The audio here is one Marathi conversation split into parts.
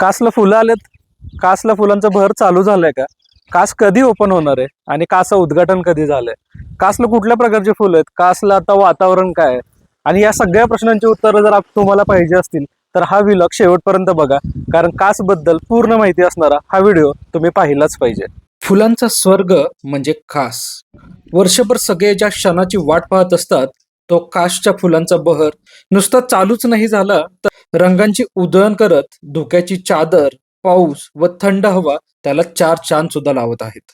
कासला फुलं आलेत. कासला फुलांचा भर चालू झालाय का? कास कधी ओपन होणार आहे? आणि कासं उद्घाटन कधी झालंय? कासला कुठल्या प्रकारचे फुलं आहेत? कासला आता वातावरण काय आहे? आणि या सगळ्या प्रश्नांची उत्तरं जर तुम्हाला पाहिजे असतील तर हा व्हिलॉग शेवटपर्यंत बघा. कारण कासबद्दल पूर्ण माहिती असणारा हा व्हिडिओ तुम्ही पाहिलाच पाहिजे. फुलांचा स्वर्ग म्हणजे कास. वर्षभर सगळे ज्या क्षणाची वाट पाहत असतात तो कासच्या फुलांचा बहर. नुसता चालूच नाही झाला तर रंगांची उधळण करत धुक्याची चादर पाऊस व थंड हवा त्याला चार चांद सुद्धा लावत आहेत.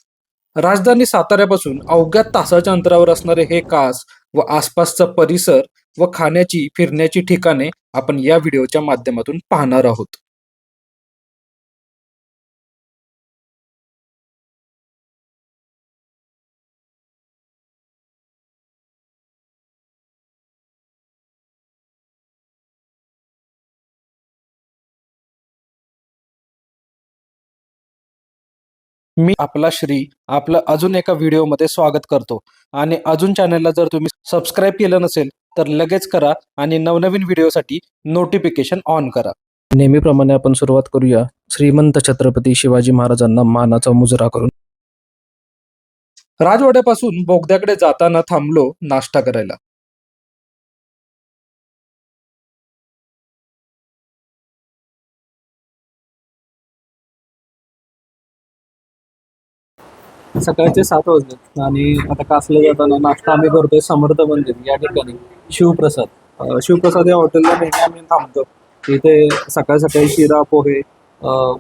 राजधानी साताऱ्यापासून अवघ्या तासाच्या अंतरावर असणारे हे कास व आसपासचा परिसर व खाण्याची फिरण्याची ठिकाणे आपण या व्हिडिओच्या माध्यमातून पाहणार आहोत. मी आपला श्री आपलं अजून एका व्हिडिओमध्ये स्वागत करतो. आणि अजून चॅनलला जर तुम्ही सबस्क्राईब केलं नसेल तर लगेच करा आणि नवनवीन व्हिडिओसाठी नोटिफिकेशन ऑन करा. नेहमीप्रमाणे आपण सुरुवात करूया श्रीमंत छत्रपती शिवाजी महाराजांना मानाचा मुजरा करून. राजवाड्यापासून बोगद्याकडे जाताना थांबलो नाश्ता करायला. सकाळचे सात वाजले आणि आता कासले जाताना नाश्ता आम्ही करतोय समर्थ मंदिर या ठिकाणी शिवप्रसाद. शिवप्रसाद या हॉटेलला नेहमी आम्ही थांबतो. इथे सकाळी सकाळी शिरा पोहे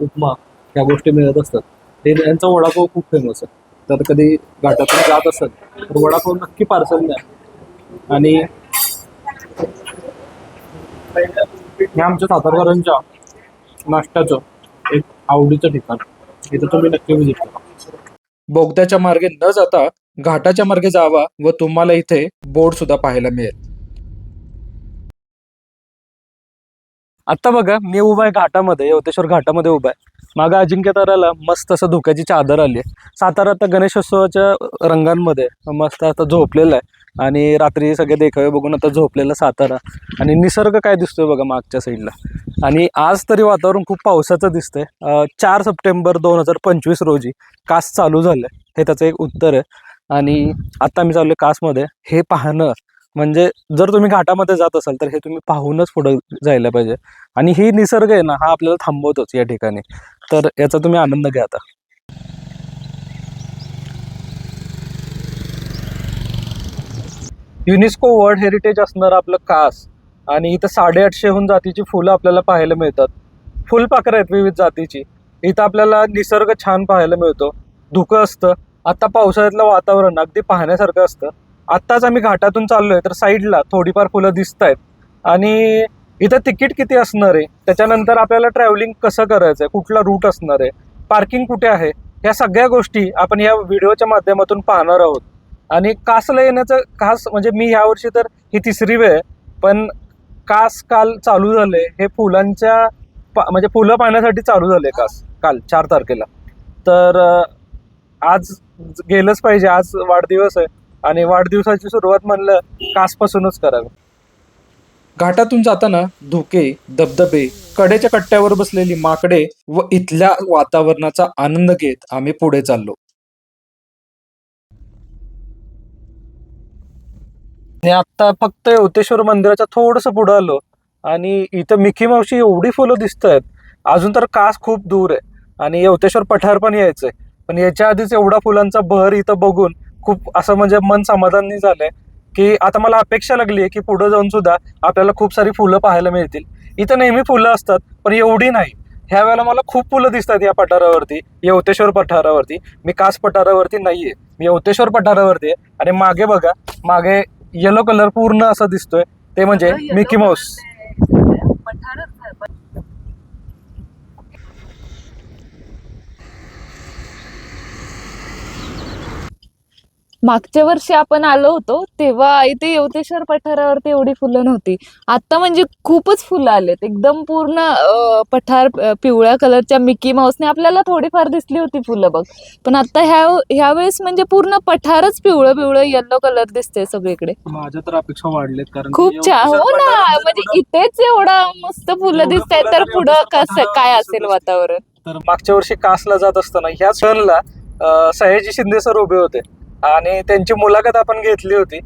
उपमा ह्या गोष्टी मिळत असतात. ते यांचा वडापाव खूप फेमस आहे. तर कधी घाटातून जात असेल तर वडापाव नक्की पार्सल द्या. आणि हे आमच्या सातारकरांच्या नाश्त्याचं एक आवडीचं ठिकाण. इथं तुम्ही नक्की विजिट करा. बोगद्याच्या मार्गे न जाता घाटाच्या मार्गे जावा व तुम्हाला इथे बोर्ड सुद्धा पाहायला मिळेल. आता बघा मी उभा आहे घाटामध्ये यवतेश्वर घाटामध्ये उभा आहे. मागं अजिंक्यताराला मस्त असं धुक्याची चादर आली आहे. सातारा आता गणेशोत्सवाच्या रंगांमध्ये मस्त आता झोपलेला आहे. आणि रात्री सगळे देखावे बघून आता झोपलेला सातारा. आणि निसर्ग काय दिसतोय बघा मागच्या साईडला आणि आज तरी वातावरण खूप पावसाचं दिसतंय. चार सप्टेंबर दोन हजार पंचवीस रोजी कास चालू झालं हे त्याचं एक उत्तर आहे. आणि आत्ता मी चाललो कासमध्ये. हे पाहणं म्हणजे जर तुम्ही घाटामध्ये जात असाल तर हे तुम्ही पाहूनच पुढे जायला पाहिजे. आणि ही निसर्ग आहे ना हा आपल्याला थांबवतोच या ठिकाणी. तर याचा तुम्ही आनंद घ्या आता. युनेस्को वर्ल्ड हेरिटेज असणारं आपलं कास. आणि इथं साडेआठशेहून जातीची फुलं आपल्याला पाहायला मिळतात. फुलपाखरं आहेत विविध जातीची. इथं आपल्याला निसर्ग छान पाहायला मिळतो. धुकं असतं. आत्ता पावसाळ्यातलं वातावरण अगदी पाहण्यासारखं असतं. आत्ताच आम्ही घाटातून चाललोय तर साईडला थोडीफार फुलं दिसत आहेत आणि इथं तिकीट किती असणार आहे? त्याच्यानंतर आपल्याला ट्रॅव्हलिंग कसं करायचं आहे? कुठला रूट असणार आहे? पार्किंग कुठे आहे? ह्या सगळ्या गोष्टी आपण या व्हिडिओच्या माध्यमातून पाहणार आहोत. आणि कासला येण्याचं खास म्हणजे मी यावर्षी तर ही तिसरी वेळ आहे पण कास काल चालू झाले हे फुलांच्या पा- म्हणजे फुलं पाहण्यासाठी चालू झाले कास काल चार तारखेला. तर आज गेलंच पाहिजे आज वाढदिवस आहे आणि वाढदिवसाची सुरुवात म्हणलं कासपासूनच करावी. घाटातून जाताना धुके धबधबे कडेच्या कट्ट्यावर बसलेली माकडे व इथल्या वातावरणाचा आनंद घेत आम्ही पुढे चाललो. आणि आता फक्त यवतेश्वर मंदिराच्या थोडस पुढे आलो आणि इथं मिकी मावशी एवढी फुलं दिसत आहेत अजून तर कास खूप दूर आहे. आणि यवतेश्वर पठार पण यायचंय. पण याच्या आधीच एवढा फुलांचा बहर इथं बघून खूप असं म्हणजे मन समाधानी झालंय की आता मला अपेक्षा लागली आहे की पुढे जाऊन सुद्धा आपल्याला खूप सारी फुलं पाहायला मिळतील. इथं नेहमी फुलं असतात पण एवढी नाही. ह्या वेळेला मला खूप फुलं दिसतात या पठारावरती यवतेश्वर पठारावरती. मी कास पठारावरती नाहीये. मी यवतेश्वर पठारावरती आहे. आणि मागे बघा मागे येलो कलर पूर्ण असं दिसतोय. ते म्हणजे मिकी माऊस मागच्या वर्षी आपण आलो होतो तेव्हा इथे येवतेश्वर पठारावरती एवढी फुलं नव्हती. आता म्हणजे खूपच फुलं आलेत. एकदम पूर्ण पठार पिवळ्या कलरच्या मिकी माऊसने आपल्याला थोडीफार दिसली होती फुलं बघ. पण आता ह्या ह्या वेळेस म्हणजे पूर्ण पठारच पिवळं पिवळं येल्लो कलर दिसते सगळीकडे. माझ्या तर अपेक्षा वाढलेत कारण खूप छान. हो ना. म्हणजे इथेच एवढा मस्त फुलं दिसत आहेत तर पुढं कसं काय असेल. वातावरण? तर मागच्या वर्षी कासला जात असताना ह्या सणला सयाजी शिंदे सर उभे होते. आणि त्यांची मुलाखत आपण घेतली होती.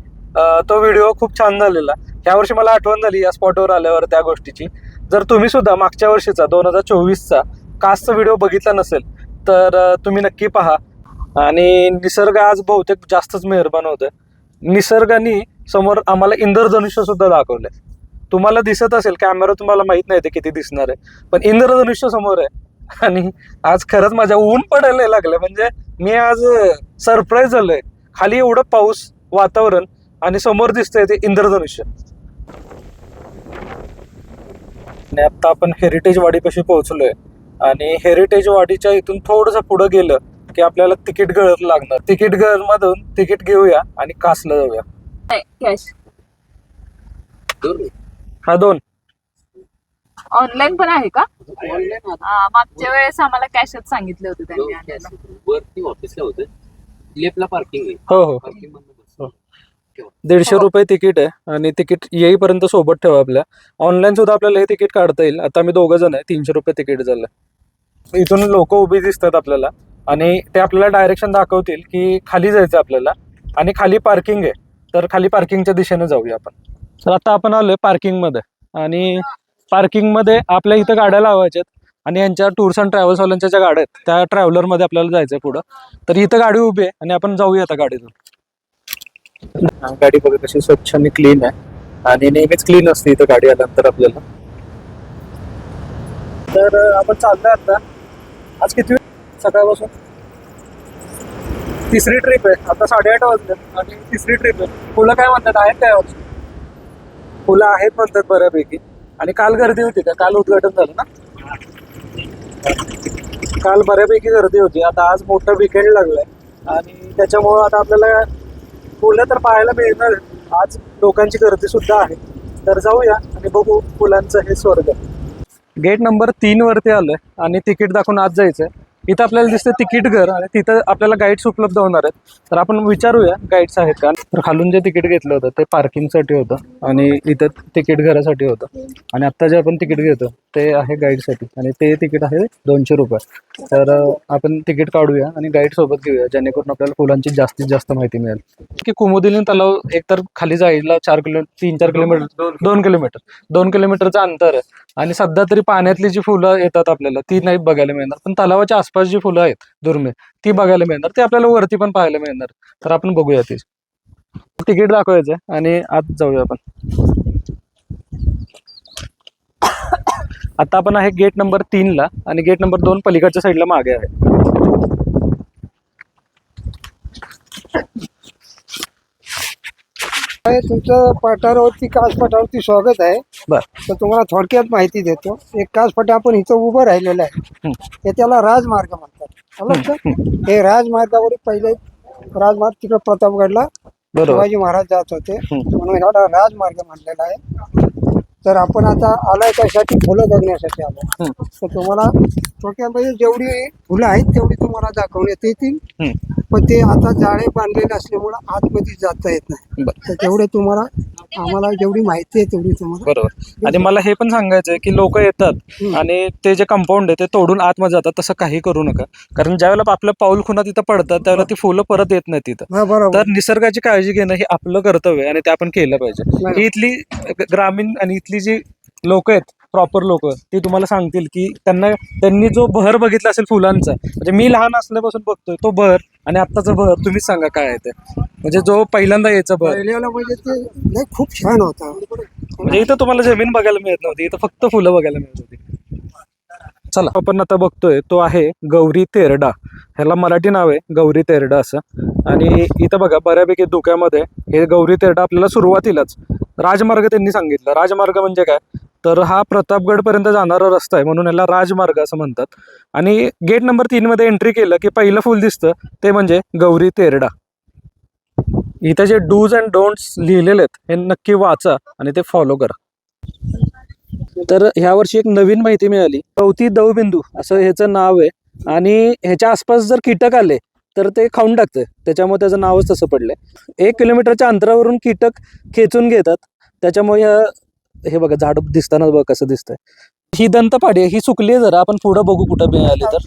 तो व्हिडिओ खूप छान झालेला. ह्या वर्षी मला आठवण झाली या स्पॉटवर आल्यावर त्या गोष्टीची. जर तुम्ही सुद्धा मागच्या वर्षीचा दोन हजार चोवीसचा कासचा व्हिडिओ बघितला नसेल तर तुम्ही नक्की पहा. आणि निसर्ग आज बहुतेक जास्तच मेहरबान होतं निसर्गाने समोर आम्हाला इंद्रधनुष्य सुद्धा दाखवले तुम्हाला दिसत असेल कॅमेरा तुम्हाला माहीत नाही ते किती दिसणार आहे. पण इंद्रधनुष्य समोर आहे. आणि आज खरंच माझ्या ऊन पडायला लागलं म्हणजे मी आज सरप्राईज झालोय. खाली एवढं पाऊस वातावरण आणि समोर दिसतंय ते इंद्रधनुष्य. आणि आता आपण हेरिटेज वाडीपाशी पोहोचलोय. आणि हेरिटेज वाडीच्या इथून थोडंसं पुढं गेलं की आपल्याला तिकीट गळत लागणार. तिकीट गळ मधून तिकीट घेऊया आणि कासला जाऊया. कॅश हा दोन. ऑनलाईन पण आहे का? हा, मागच्या वेळेस आम्हाला कॅशच सांगितले होते त्यांनी लेफ्टला पार्किंग आहे. हो हो. पार्किंग हो. दीडशे हो. रुपये तिकीट आहे आणि तिकीट येईपर्यंत सोबत ठेवा आपल्या. ऑनलाईन सुद्धा आपल्याला हे तिकीट काढता येईल. आता आम्ही दोघं जण आहे. तीनशे रुपये तिकीट झालं. इथून लोक उभी दिसतात आपल्याला. आणि ते आपल्याला डायरेक्शन दाखवतील की खाली जायचं आपल्याला. आणि खाली पार्किंग आहे. तर खाली पार्किंगच्या दिशेने जाऊया आपण. तर आता आपण आलोय पार्किंगमध्ये आणि पार्किंगमध्ये आपल्या इथं गाड्या लावायच्यात. आणि यांच्या टूर्स अँड ट्रॅव्हल्सवाल्यांच्या ज्या गाड्या आहेत त्या ट्रॅव्हलरमध्ये आपल्याला जायचं आहे पुढं. तर इथं गाडी उभी आहे आणि आपण जाऊया आता गाडीतून. गाडी बघा कशी स्वच्छ आणि क्लीन आहे. आणि नेहमीच क्लीन असते इथं गाडी आल्यानंतर आपल्याला. तर आपण चाललोय आता. आज किती सकाळपासून? तिसरी ट्रिप आहे. आता साडेआठ वाजले आणि तिसरी ट्रिप आहे. फुलं काय म्हणतात? आहेत काय फुलं आहेत म्हणतात बऱ्यापैकी. आणि काल गर्दी होती का? काल उद्घाटन झालं ना? काल बऱ्यापैकी गर्दी होती. आता आज मोठं विकेंड लागलंय. आणि त्याच्यामुळं आता आपल्याला फुलं तर पाहायला मिळणार. आज लोकांची गर्दी सुद्धा आहे. तर जाऊया आणि बघू फुलांचं हे स्वर्ग. गेट नंबर तीन वरती आलोय आणि तिकीट दाखवून आज जायचंय. इथं आपल्याला दिसतं तिकीट घर आणि तिथं आपल्याला गाईड्स उपलब्ध होणार आहेत. तर आपण विचारूया गाईड्स आहेत का? तर खालून जे तिकीट घेतलं होतं ते पार्किंगसाठी होतं आणि इथं तिकीट घरासाठी होतं. आणि आत्ता जे आपण तिकीट घेतो ते आहे गाईडसाठी आणि ते तिकीट आहे दोनशे रुपये. तर आपण तिकीट काढूया आणि गाईड सोबत घेऊया जेणेकरून आपल्याला फुलांची जास्तीत जास्त माहिती मिळेल. की कुमुदिनी तलाव एकतर खाली जायला चार किलो तीन चार किलोमीटर दोन किलोमीटर दोन किलोमीटरचं अंतर आहे. आणि सध्या तरी पाण्यातली जी फुलं येतात आपल्याला ती नाही बघायला मिळणार. पण तलावाच्या आसपास जी फुलं आहेत दुर्मिळ ती बघायला मिळणार. ती आपल्याला वरती पण पाहायला मिळणार. तर आपण बघूया ती. तिकीट दाखवायचं आणि आत जाऊया आपण. आता आपण आहे गेट नंबर तीन ला आणि गेट नंबर दोन पलीकडच्या साईडला मागे आहे. तुमचं पठारावरती कास पठारावरती स्वागत आहे. बर. तर तुम्हाला थोडक्यात माहिती देतो. एक कास पठार आपण इथं उभं राहिलेलं आहे. हं. ते त्याला राजमार्ग म्हणतात? हे राजमार्गावर पहिले राजमार्ग तिकडे प्रतापगडला शिवाजी महाराज जात होते. म्हणून ह्याला राजमार्ग म्हणलेला आहे. तर आपण आता आलाय त्यासाठी फुलं बघण्यासाठी आलो. तर तुम्हाला थोडक्यामध्ये जेवढी फुलं आहेत तेवढी तुम्हाला दाखवण्यात येतील. हं. पण ते आता जाळे बांधलेले असल्यामुळं आतमध्ये जाता येत नाही. बर. तर तेवढे तुम्हाला आम्हाला जेवढी माहिती आहे तेवढी तुम्हाला बरोबर. आणि मला हे पण सांगायचं आहे की लोक येतात. आणि ते जे कंपाऊंड आहे ते तोडून आतमध्ये जातात तसं काही करू नका. कारण ज्यावेळेला आपलं पाऊल खुणा तिथं पडतात त्यावेळेला ती फुलं परत येत नाही तिथं. हा बरोबर. तर निसर्गाची काळजी घेणं हे आपलं कर्तव्य आहे आणि ते आपण केलं पाहिजे. बरोबर. ही इथली ग्रामीण आणि इथली जी लोक आहेत प्रॉपर लोक ती तुम्हाला सांगतील की त्यांना त्यांनी जो बहर बघितला असेल फुलांचा म्हणजे मी लहान असल्यापासून बघतोय तो बहर आणि आत्ताचा बहर तुम्हीच सांगा काय आहे ते. म्हणजे जो पहिल्यांदा यायचा पहिल्याला म्हणजे ते नाही खूप छान होता. म्हणजे इथं तुम्हाला जमीन बघायला मिळत नव्हती इथं फक्त फुलं बघायला मिळत होती. चला आपण आता बघतोय तो आहे गौरी तेरडा. ह्याला मराठी नाव आहे गौरी तेरडा असं. आणि इथं बघा बऱ्यापैकी धुक्यामध्ये हे गौरी तेरडा आपल्याला सुरुवातीलाच राजमार्ग त्यांनी सांगितलं. राजमार्ग म्हणजे काय? तर हा प्रतापगडपर्यंत जाणारा रस्ता आहे म्हणून याला राजमार्ग असं म्हणतात. आणि गेट नंबर तीन मध्ये एंट्री केलं की पहिलं फुल दिसतं ते म्हणजे गौरी तेरडा. इथं जे डूज अँड डोंट्स लिहिलेले आहेत हे नक्की वाचा आणि ते फॉलो करा. तर ह्या वर्षी एक नवीन माहिती मिळाली कवती दवबिंदू असं ह्याचं नाव आहे. आणि ह्याच्या आसपास जर कीटक आले तर ते खाऊन टाकते. त्याच्यामुळे त्याचं नावच तसं पडलंय. एक किलोमीटरच्या अंतरावरून कीटक खेचून घेतात. त्याच्यामुळे ह्या- हे बघा झाड दिसताना बघा कसं दिसतंय. ही दंतपाडी आहे ही सुकली आहे जरा आपण पुढे बघू कुठं मिळाली तर.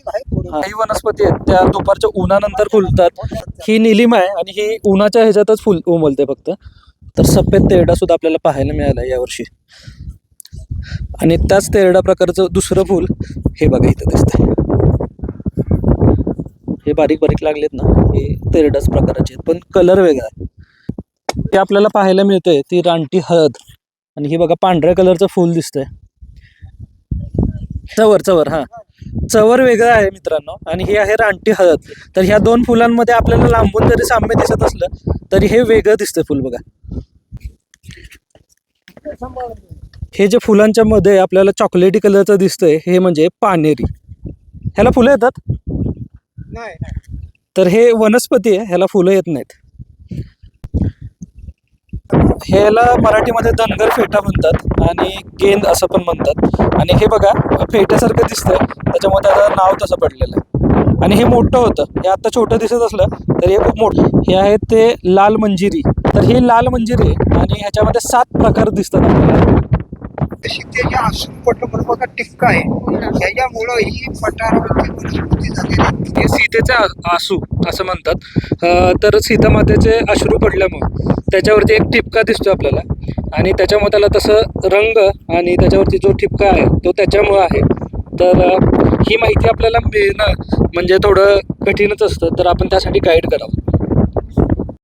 काही वनस्पती आहेत त्या दुपारच्या उन्हानंतर फुलतात. ही निलिम आहे आणि ही उन्हाच्या ह्याच्यातच फुल उमलते फक्त. तर सफेद तेरडा सुद्धा आपल्याला पाहायला मिळाला यावर्षी आणि त्याच तेरडा प्रकारचं दुसरं फुल हे बघा इथं दिसतंय. हे बारीक बारीक लागलेत ना हे तेरडाच प्रकाराचे आहेत पण कलर वेगळा आहे. ते आपल्याला पाहायला मिळतंय ती रानटी हळद. आणि ही बघा पांढऱ्या कलरचं फुल दिसतंय. चवर चवर हा. चवर वेगळं आहे मित्रांनो आणि ही आहे रानटी हळद. तर ह्या दोन फुलांमध्ये आपल्याला लांबून जरी साम्य दिसत असलं तरी हे वेगळं दिसतंय फुल बघा. हे जे फुलांच्या मध्ये आपल्याला चॉकलेटी कलरचं दिसतंय हे म्हणजे पानेरी. ह्याला फुलं येतात. तर हे वनस्पती आहे ह्याला फुलं येत नाहीत. ह्याला मराठीमध्ये धनगर फेटा म्हणतात आणि गेंद असं पण म्हणतात. आणि हे बघा फेट्यासारखं दिसतंय त्याच्यामुळे त्याचं नाव तसं पडलेलं आहे. आणि हे मोठं होतं हे आता छोटं दिसत असलं तर हे खूप मोठं. हे आहे ते लाल मंजिरी. तर ही लाल मंजिरी आणि ह्याच्यामध्ये सात प्रकार दिसतात आपल्याला. तशी त्याच्या आसून पट म्हणून बघा टिपका आहे. त्याच्यामुळं ही पठारावरची वनस्पती झालेली. हे सीतेचे आसू असं म्हणतात. तर सीतामातेचे अश्रू पडल्यामुळं त्याच्यावरती एक टिपका दिसतो आपल्याला. आणि त्याच्यामुळे त्याला तसं रंग आणि त्याच्यावरती जो टिपका आहे तो त्याच्यामुळं आहे. तर ही माहिती आपल्याला मिळणं म्हणजे थोडं कठीणच असतं तर आपण त्यासाठी गाईड करावं.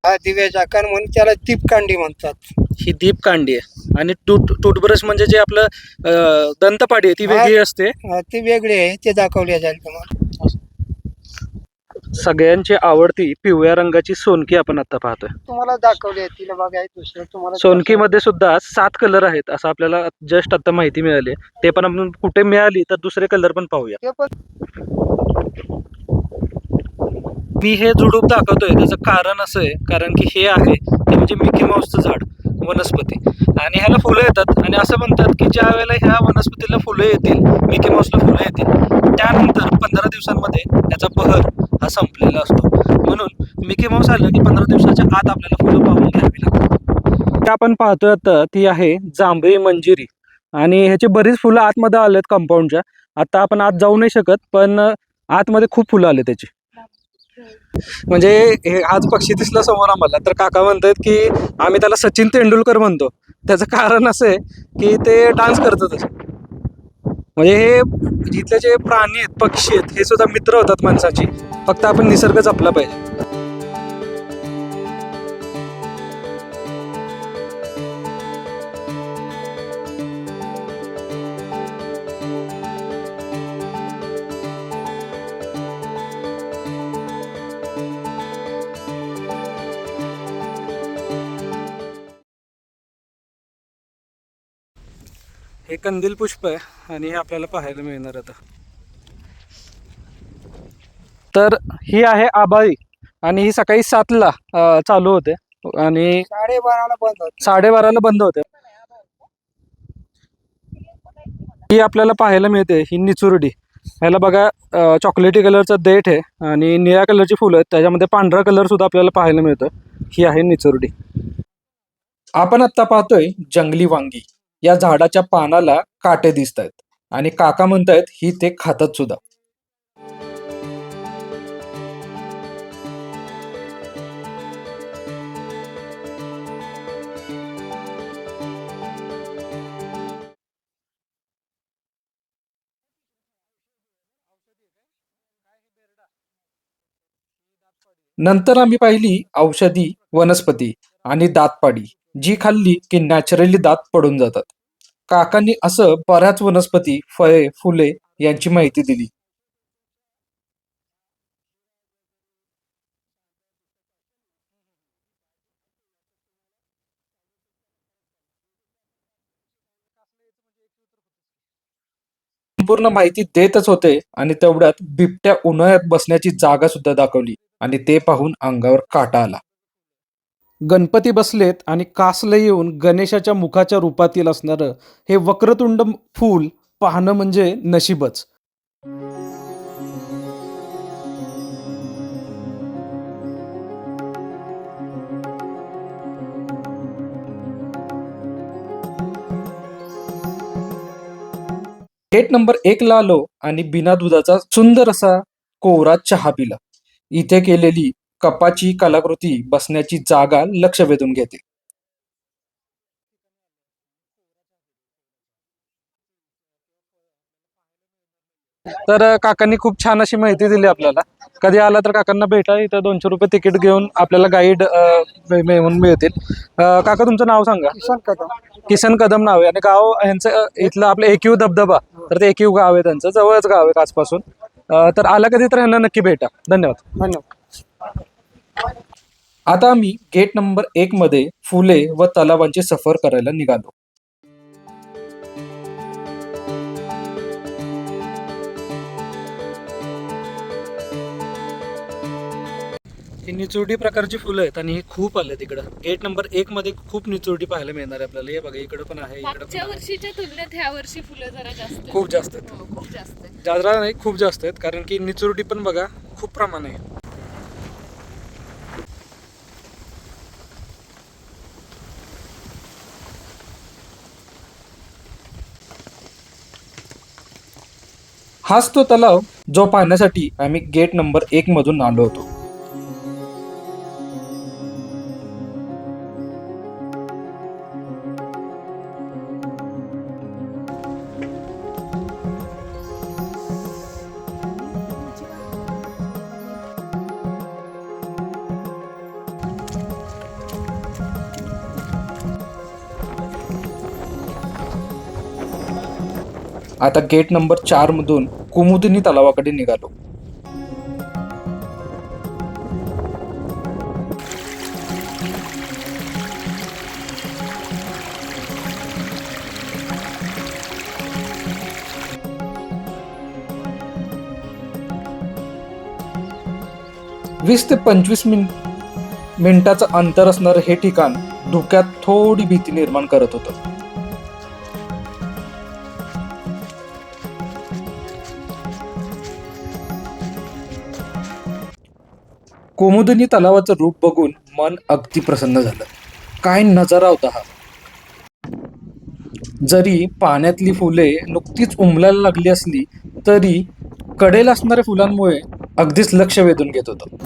हा दिव्याचा कारण म्हणून त्याला टिपकांडी म्हणतात. ही दीप कांडी आहे. आणि टूट टूथब्रश म्हणजे जे आपलं दंतपाडी आहे ती वेगळी असते? हा, ती वेगळी आहे ते दाखवले जाईल तुम्हाला. सगळ्यांची आवडती पिवळ्या रंगाची सोनकी आपण आता पाहतोय. तुम्हाला दाखवले तिला बघा दुसरं तुम्हाला सोनकीमध्ये सुद्धा सात कलर आहेत असं आपल्याला जस्ट आता माहिती मिळाली. आहे. ते पण आपण कुठे मिळाली तर दुसरे कलर पण पाहूया. ते पण मी हे झुडूप दाखवतोय त्याचं कारण असं आहे कारण की हे आहे ते म्हणजे मिकी माऊसचं झाड. वनस्पती. आणि ह्याला फुलं येतात. आणि असं म्हणतात की ज्या वेळेला ह्या वनस्पतीला फुलं येतील मिकी माऊसला फुलं येतील त्यानंतर पंधरा दिवसांमध्ये त्याचा बहर हा संपलेला असतो. म्हणून मिकी माऊस आलं की पंधरा दिवसाच्या आत आपल्याला फुलं पाहून घ्यावी लागतात. ते आपण पाहतोय आता ती आहे जांभळी मंजिरी. आणि ह्याची बरीच फुलं आतमध्ये आलेत कंपाऊंडच्या आता आपण आत जाऊ नाही शकत पण आतमध्ये खूप फुलं आले त्याची. म्हणजे हे आज पक्षी दिसला समोर आम्हाला. तर काका म्हणतात की आम्ही त्याला सचिन तेंडुलकर म्हणतो. त्याचं कारण असं आहे की ते डान्स करतात म्हणजे हे इथले जे प्राणी आहेत पक्षी आहेत हे सुद्धा मित्र होतात माणसाची. फक्त आपण निसर्ग जपला पाहिजे. हे कंदील पुष्प आहे आणि हे आपल्याला पाहायला मिळणार आता. तर ही आहे आबाळी आणि ही सकाळी सातला चालू होते आणि साडेबाराला बंद होत. साडेबाराला बंद होते. ही आपल्याला पाहायला मिळते ही निचुरडी. ह्याला बघा चॉकलेटी कलरचं देठ आहे आणि निळ्या कलरची फुलं आहेत. त्याच्यामध्ये पांढरा कलर सुद्धा आपल्याला पाहायला मिळतं. ही आहे निचुरडी. आपण आत्ता पाहतोय जंगली वांगी. या झाडाच्या पानाला काटे दिसत आहेत आणि काका म्हणतायत ही ते खातात सुद्धा. नंतर आम्ही पाहिली औषधी वनस्पती आणि दातपाडी. जी खाल्ली की नॅचरली दात पडून जातात. काकांनी असं बऱ्याच वनस्पती फळे फुले यांची माहिती दिली. संपूर्ण माहिती देतच होते आणि तेवढ्यात बिबट्या उन्हाळ्यात बसण्याची जागा सुद्धा दाखवली आणि ते पाहून अंगावर काटा आला. गणपती बसलेत आणि कासलं येऊन गणेशाच्या मुखाच्या रूपातील असणारं हे वक्रतुंड फूल पाहणं म्हणजे नशीबच. गेट नंबर एक ला आलो आणि बिना दुधाचा सुंदर असा कोवरा चहा पिला. इथे केलेली कपाची कलाकृती बसण्याची जागा लक्ष वेधून घेते. तर काकांनी खूप छान अशी माहिती दिली आपल्याला. कधी आला तर काकांना भेटा इथं दोनशे रुपये तिकीट घेऊन आपल्याला गाईड मिळून मिळतील. काका तुमचं नाव सांगा? किसान कदम. किसन कदम नाव आहे आणि गाव यांचं इथलं आपलं एकयू धबधबा. तर ते एकयू गाव आहे त्यांचं जवळच गाव आहे काचपासून अ, तर आला कधी तर यांना नक्की भेटा. धन्यवाद. धन्यवाद. आता आम्ही गेट नंबर एक मध्ये फुले व तलावांची सफर करायला निघालो ही निचोडी प्रकारची फुलं आहेत आणि ही खूप आले तिकडं गेट नंबर एक मध्ये खूप निचोडी पाहायला मिळणार आहे आपल्याला हे बघा इकडे पण आहे इकडे पण मागच्या आहे. वर्षीच्या तुलनेत ह्या वर्षी फुलं जरा जास्त आहेत. खूप जास्त आहेत हो, खूप जास्त आहेत. जाजरा नाही खूप जास्त आहेत कारण की निचुरटी पण बघा खूप प्रमाण आहे हाच तो तलाव जो पाहण्यासाठी आम्ही गेट नंबर एक मधून आलो होतो. आता गेट नंबर चार मधून कुमुदिनी तलावाकडे निघालो. वीस ते पंचवीस मिन मिनिटाचं अंतर असणारं हे ठिकाण धोक्यात थोडी भीती निर्माण करत होतं. कोमुदनी तलावाचं रूप बघून मन अगदी प्रसन्न झालं. काय नजारा होता हा? जरी पाण्यातली फुले नुकतीच उमलायला लागली असली तरी कडेला असणाऱ्या फुलांमुळे अगदीच लक्ष वेधून घेत होतं.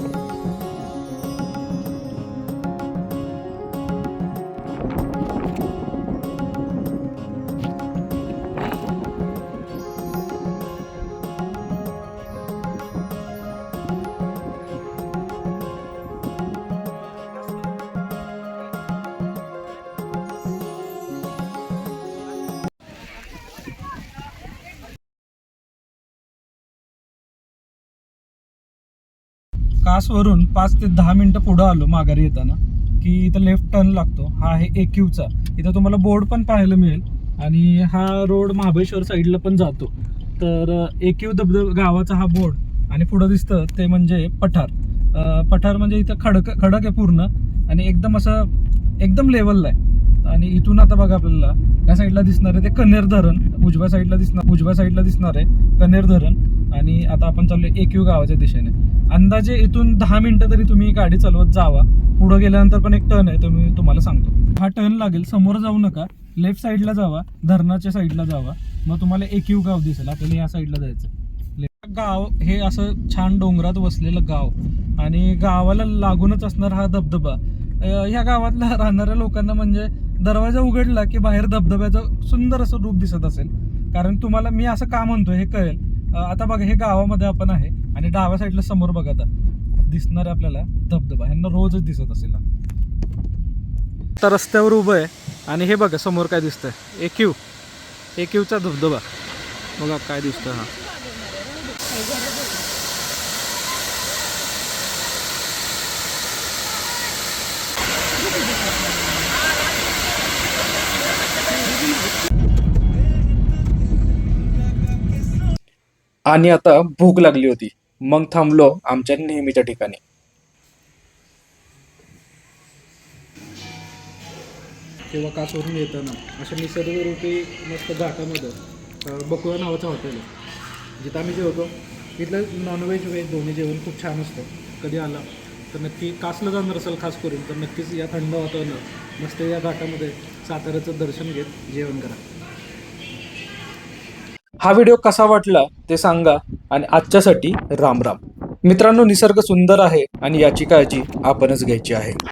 कासवरून पाच ते दहा मिनटं पुढं आलो माघारी येताना की इथं लेफ्ट टर्न लागतो. हा आहे एक्यूचा इथं तुम्हाला बोर्ड पण पाहायला मिळेल. आणि हा रोड महाबळेश्वर साईडला पण जातो. तर एक्यू धबधब गावाचा हा बोर्ड आणि पुढं दिसतं ते म्हणजे पठार. पठार म्हणजे इथं खडक खडक आहे पूर्ण. आणि एकदम असं एकदम लेवलला आहे. आणि इथून आता बघा आपल्याला या साईडला दिसणार आहे ते कनेर धरण. उजव्या साईडला दिसणार उजव्या साईडला दिसणार आहे कनेर धरण. आणि आता आपण चाललोय एकयू गावाच्या दिशेने. अंदाजे इथून दहा मिनिटं तरी तुम्ही गाडी चालवत जावा. पुढे गेल्यानंतर पण एक टर्न आहे तर मी तुम्हाला सांगतो. हा टर्न लागेल समोर जाऊ नका. लेफ्ट साईडला जावा धरणाच्या साईडला जावा. मग तुम्हाला एकयू गाव दिसेल. आपल्याला या साईडला जायचं गाव हे असं छान डोंगरात वसलेलं गाव. आणि गावाला लागूनच असणार हा धबधबा. ह्या गावातल्या राहणाऱ्या लोकांना म्हणजे दरवाजा उघडला की बाहेर धबधब्याचं सुंदर असं रूप दिसत असेल. कारण तुम्हाला मी असं का म्हणतो हे कळेल. आता बघा हे गावामध्ये आपण आहे आणि डाव्या साईडला समोर बघा आता. दिसणार आहे आपल्याला धबधबा ह्यांना रोजच दिसत असेल आता रस्त्यावर उभं आहे आणि हे बघा समोर काय दिसतंय? एकयू एकयूचा धबधबा. बघा काय दिसतं हा. आणि आता भूक लागली होती. मग थांबलो आमच्या नेहमीच्या ठिकाणी. किंवा कासवरून येताना अशा निसर्गरूपी मस्त घाटामध्ये बकुळा नावाचं हॉटेल आहे जिथं आम्ही जेवतो इथलं नॉनव्हेज व्हेज दोन्ही जेवण खूप छान असतं. कधी आला तर नक्की कासलं जाणार असेल खास करून तर नक्कीच या थंड वातावरणात मस्त या घाटामध्ये साताऱ्याचं दर्शन घेत जेवण करा. हा व्हिडिओ कसा वाटला ते सांगा आणि आजच्यासाठी राम राम. मित्रांनो निसर्ग सुंदर आहे आणि याची काळजी आपणच घ्यायची आहे.